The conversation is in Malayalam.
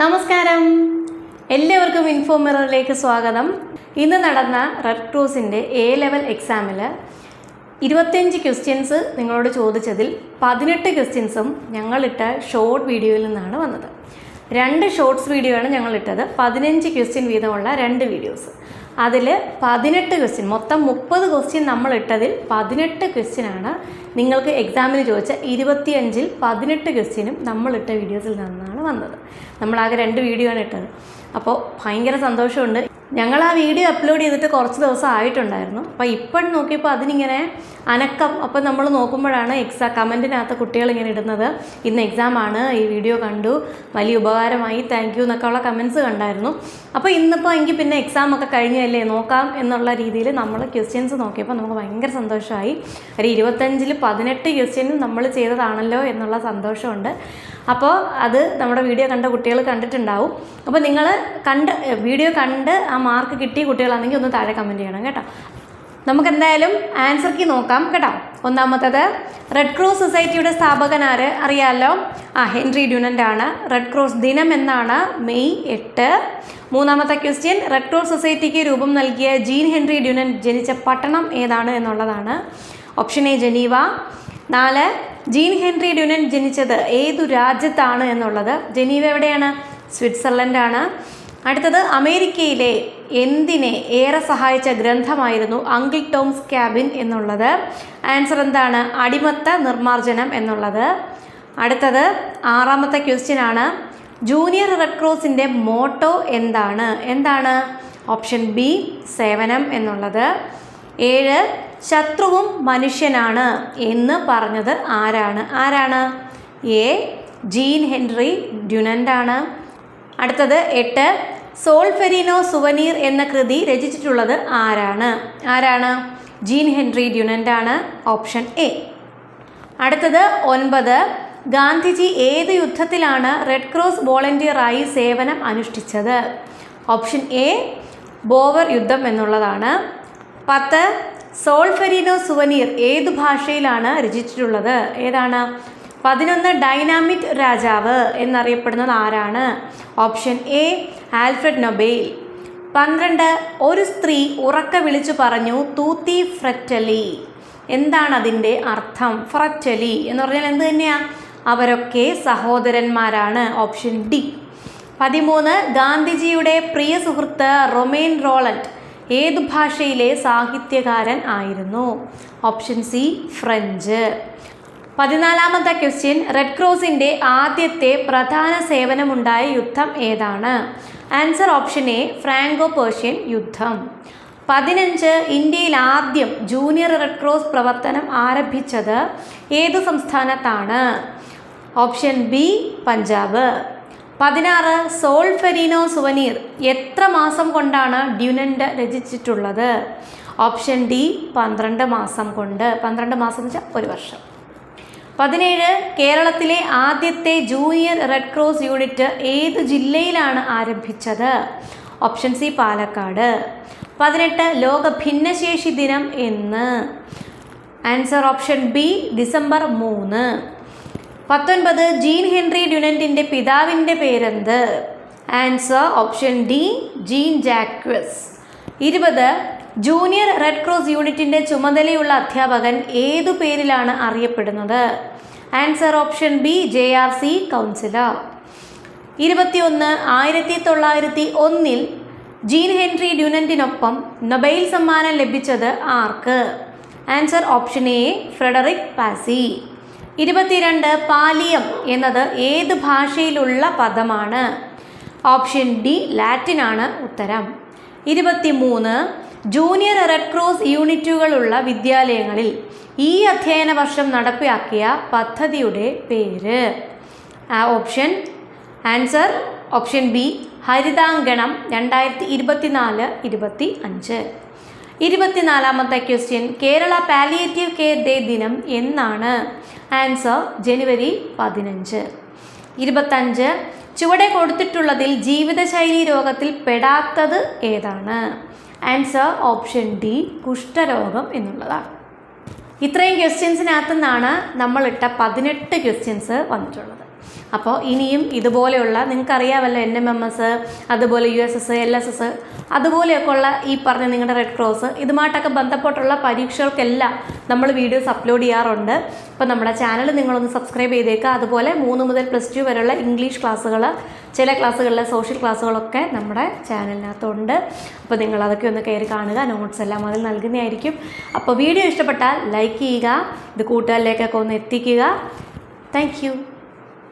നമസ്കാരം. എല്ലാവർക്കും ഇൻഫോമിററിലേക്ക് സ്വാഗതം. ഇന്ന് നടന്ന റെഡ് ക്രോസിന്റെ എ ലെവൽ എക്സാമിൽ ഇരുപത്തിയഞ്ച് ക്വസ്റ്റ്യൻസ് നിങ്ങളോട് ചോദിച്ചതിൽ പതിനെട്ട് ക്വസ്റ്റ്യൻസും ഞങ്ങളിട്ട ഷോർട്ട് വീഡിയോയിൽ നിന്നാണ് വന്നത്. രണ്ട് ഷോർട്സ് വീഡിയോ ആണ് ഞങ്ങളിട്ടത്. പതിനഞ്ച് ക്വസ്റ്റ്യൻ വീതമുള്ള രണ്ട് വീഡിയോസ് അതിൽ പതിനെട്ട് ക്വസ്റ്റ്യൻ മൊത്തം മുപ്പത് ക്വസ്റ്റ്യൻ നമ്മൾ ഇട്ടതിൽ പതിനെട്ട് ക്വസ്റ്റ്യനാണ് നിങ്ങൾക്ക് എക്സാമിന് ചോദിച്ച ഇരുപത്തിയഞ്ചിൽ പതിനെട്ട് ക്വസ്റ്റ്യനും നമ്മളിട്ട വീഡിയോസിൽ നിന്നാണ് വന്നത്. നമ്മളാകെ രണ്ട് വീഡിയോ ആണ് ഇട്ടത്. അപ്പോൾ ഭയങ്കര സന്തോഷമുണ്ട്. ഞങ്ങൾ ആ വീഡിയോ അപ്ലോഡ് ചെയ്തിട്ട് കുറച്ച് ദിവസം ആയിട്ടുണ്ടായിരുന്നു. അപ്പോൾ ഇപ്പം നോക്കിയപ്പോൾ അതിനിങ്ങനെ അനക്കം. അപ്പം നമ്മൾ നോക്കുമ്പോഴാണ് എക്സാം കമന്റിനകത്ത് കുട്ടികൾ ഇങ്ങനെ ഇടുന്നത്. ഇന്ന് എക്സാമാണ് ഈ വീഡിയോ കണ്ടു. വലിയ ഉപകാരമായി. താങ്ക് യു എന്നൊക്കെ ഉള്ള കമൻസ് കണ്ടായിരുന്നു. അപ്പോൾ ഇന്നിപ്പോൾ എങ്കിൽ പിന്നെ എക്സാം ഒക്കെ കഴിഞ്ഞല്ലേ നോക്കാം എന്നുള്ള രീതിയിൽ നമ്മൾ ക്വസ്റ്റ്യൻസ് നോക്കിയപ്പോൾ നമുക്ക് ഭയങ്കര സന്തോഷമായി ഒരു ഇരുപത്തഞ്ചിൽ പതിനെട്ട് ക്വസ്റ്റ്യനും നമ്മൾ ചെയ്തതാണല്ലോ എന്നുള്ള സന്തോഷമുണ്ട്. അപ്പോൾ അത് നമ്മുടെ വീഡിയോ കണ്ട കുട്ടികൾ കണ്ടിട്ടുണ്ടാവും. അപ്പോൾ നിങ്ങൾ കണ്ട് വീഡിയോ കണ്ട് മാർക്ക് കിട്ടിയ കുട്ടികളാണെങ്കിൽ ഒന്ന് താഴെ കമന്റ് ചെയ്യണം കേട്ടോ. നമുക്ക് എന്തായാലും ആൻസർ കീ നോക്കാം കേട്ടോ. ഒന്നാമത്തത് റെഡ് ക്രോസ് സൊസൈറ്റിയുടെ സ്ഥാപകനാര് അറിയാമല്ലോ ആ ഹെൻറി ഡ്യൂനന്റ് ആണ്. റെഡ് ക്രോസ് ദിനം എന്നാണ്? മെയ് എട്ട്. മൂന്നാമത്തെ ക്വസ്റ്റ്യൻ റെഡ് ക്രോസ് സൊസൈറ്റിക്ക് രൂപം നൽകിയ ജീൻ ഹെൻറി ഡ്യൂനൻ ജനിച്ച പട്ടണം ഏതാണ് എന്നുള്ളതാണ്. ഓപ്ഷൻ എ ജനീവ നാല് ജീൻ ഹെൻറി ഡ്യൂനൻ ജനിച്ചത് ഏതു രാജ്യത്താണ് എന്നുള്ളത്. ജനീവ എവിടെയാണ്? സ്വിറ്റ്സർലൻഡാണ് അടുത്തത് അമേരിക്കയിലെ എന്തിനെ ഏറെ സഹായിച്ച ഗ്രന്ഥമായിരുന്നു അങ്കിൾ ടോംസ് ക്യാബിൻ എന്നുള്ളത്? ആൻസർ എന്താണ്? അടിമത്ത നിർമ്മാർജനം എന്നുള്ളത്. അടുത്തത് ആറാമത്തെ ക്വസ്റ്റ്യൻ ആണ്. ജൂനിയർ റെഡ് ക്രോസിന്റെ മോട്ടോ എന്താണ്? എന്താണ്? ഓപ്ഷൻ ബി സേവനം എന്നുള്ളത്. ഏഴ് ശത്രുവും മനുഷ്യനാണ് എന്ന് പറഞ്ഞത് ആരാണ്? ആരാണ്? എ ജീൻ ഹെൻറി ഡ്യുനന്റാണ്. അടുത്തത് എട്ട് സോൾഫെരിനോ സുവനീർ എന്ന കൃതി രചിച്ചിട്ടുള്ളത് ആരാണ്? ആരാണ്? ജീൻ ഹെൻറി ഡ്യുനന്റാണ് ഓപ്ഷൻ എ. അടുത്തത് ഒൻപത്. ഗാന്ധിജി ഏത് യുദ്ധത്തിലാണ് റെഡ് ക്രോസ് വോളണ്ടിയറായി സേവനം അനുഷ്ഠിച്ചത്? ഓപ്ഷൻ എ ബോവർ യുദ്ധം എന്നുള്ളതാണ്. പത്ത്. സോൾഫെരിനോ സുവനീർ ഏത് ഭാഷയിലാണ് രചിച്ചിട്ടുള്ളത്? ഏതാണ്? പതിനൊന്ന് ഡൈനാമിക് രാജാവ് എന്നറിയപ്പെടുന്നത് ആരാണ്? Option A Alfred Nobel. പന്ത്രണ്ട് ഒരു സ്ത്രീ ഉറക്ക വിളിച്ചു പറഞ്ഞു തൂത്തി ഫ്രറ്റലി. എന്താണ് അതിന്റെ അർത്ഥം? ഫ്രറ്റലി എന്ന് പറഞ്ഞാൽ എന്ത് തന്നെയാണ് അവരൊക്കെ സഹോദരന്മാരാണ്. Option D. പതിമൂന്ന് ഗാന്ധിജിയുടെ പ്രിയ സുഹൃത്ത് റൊമേൻ റോളൻഡ് ഏതു ഭാഷയിലെ സാഹിത്യകാരൻ ആയിരുന്നു? Option C French. പതിനാലാമത്തെ ക്വസ്റ്റ്യൻ റെഡ് ക്രോസിന്റെ ആദ്യത്തെ പ്രധാന സേവനമുണ്ടായ യുദ്ധം ഏതാണ്? Answer option A Franco Persian യുദ്ധം. പതിനഞ്ച് ഇന്ത്യയിൽ ആദ്യം ജൂനിയർ റെഡ് ക്രോസ് പ്രവർത്തനം ആരംഭിച്ചത് ഏതു സംസ്ഥാനത്താണ്? ഓപ്ഷൻ ബി പഞ്ചാബ് പതിനാറ് സോൾഫെരിനോ സുവനീർ എത്ര മാസം കൊണ്ടാണ് ഡ്യുനന്റ് രചിച്ചിട്ടുള്ളത്? ഓപ്ഷൻ ഡി പന്ത്രണ്ട് മാസം കൊണ്ട്. പന്ത്രണ്ട് മാസം വെച്ചാൽ ഒരു വർഷം. പതിനേഴ് കേരളത്തിലെ ആദ്യത്തെ ജൂനിയർ റെഡ് ക്രോസ് യൂണിറ്റ് ഏത് ജില്ലയിലാണ് ആരംഭിച്ചത്? Option C Palakkad. പതിനെട്ട് ലോക ഭിന്നശേഷി ദിനം എന്ന്. ആൻസർ ഓപ്ഷൻ ബി ഡിസംബർ മൂന്ന്. പത്തൊൻപത് ജീൻ ഹെൻറി ഡ്യുനന്റിന്റെ പിതാവിന്റെ പേരെന്ത്? Answer option D Jean Jacques. ഇരുപത് ജൂനിയർ റെഡ് ക്രോസ് യൂണിറ്റിന്റെ ചുമതലയുള്ള അധ്യാപകൻ ഏതു പേരിലാണ് അറിയപ്പെടുന്നത്? Answer option B J R C counsellor. ഇരുപത്തിയൊന്ന് ആയിരത്തി തൊള്ളായിരത്തി ഒന്നിൽ ജീൻ ഹെൻറി ഡ്യൂനന്റിനൊപ്പം നൊബൈൽ സമ്മാനം ലഭിച്ചത് ആർക്ക്? Answer option A Frederic Passy. ഇരുപത്തിരണ്ട് പാലിയം എന്നത് ഏത് ഭാഷയിലുള്ള പദമാണ്? ഓപ്ഷൻ ഡി ലാറ്റിനാണ് ഉത്തരം. ഇരുപത്തിമൂന്ന് ജൂനിയർ റെഡ് ക്രോസ് യൂണിറ്റുകളുള്ള വിദ്യാലയങ്ങളിൽ ഈ അധ്യയന വർഷം നടപ്പിലാക്കിയ പദ്ധതിയുടെ പേര്. ഓപ്ഷൻ. ആൻസർ ഓപ്ഷൻ ബി ഹരിതാങ്കണം രണ്ടായിരത്തി ഇരുപത്തിനാല് ഇരുപത്തി അഞ്ച് ഇരുപത്തിനാലാമത്തെ question Kerala palliative care day ദിനം എന്നാണ്? ആൻസർ ജനുവരി പതിനഞ്ച്. ഇരുപത്തഞ്ച് ചുവടെ കൊടുത്തിട്ടുള്ളതിൽ ജീവിതശൈലി രോഗത്തിൽ പെടാത്തത് ഏതാണ്? ആൻസർ ഓപ്ഷൻ ഡി കുഷ്ഠരോഗം എന്നുള്ളതാണ്. ഇത്രയും ക്വസ്റ്റ്യൻസിനകത്തു നിന്നാണ് നമ്മളിട്ട പതിനെട്ട് ക്വസ്റ്റ്യൻസ് വന്നിട്ടുള്ളത്. അപ്പോൾ ഇനിയും ഇതുപോലെയുള്ള നിങ്ങൾക്കറിയാമല്ലോ എൻ എം എം എസ് അതുപോലെ U S S L S S അതുപോലെയൊക്കെ ഉള്ള ഈ പറഞ്ഞ നിങ്ങളുടെ റെഡ് ക്രോസ് ഇതുമായിട്ടൊക്കെ ബന്ധപ്പെട്ടുള്ള പരീക്ഷകൾക്കെല്ലാം നമ്മൾ വീഡിയോസ് അപ്ലോഡ് ചെയ്യാറുണ്ട്. അപ്പോൾ നമ്മുടെ ചാനൽ നിങ്ങളൊന്ന് സബ്സ്ക്രൈബ് ചെയ്തേക്കുക അതുപോലെ മൂന്ന് മുതൽ പ്ലസ് ടു വരെയുള്ള ഇംഗ്ലീഷ് ക്ലാസ്സുകൾ ചില ക്ലാസ്സുകളിലെ സോഷ്യൽ ക്ലാസ്സുകളൊക്കെ നമ്മുടെ ചാനലിനകത്തുണ്ട്. അപ്പോൾ നിങ്ങൾ അതൊക്കെ ഒന്ന് കയറി കാണുക. നോട്ട്സ് എല്ലാം അതിൽ നൽകുന്നതായിരിക്കും. അപ്പോൾ വീഡിയോ ഇഷ്ടപ്പെട്ടാൽ ലൈക്ക് ചെയ്യുക. ഇത് കൂട്ടുകാരിലേക്കൊക്കെ ഒന്ന് എത്തിക്കുക. താങ്ക്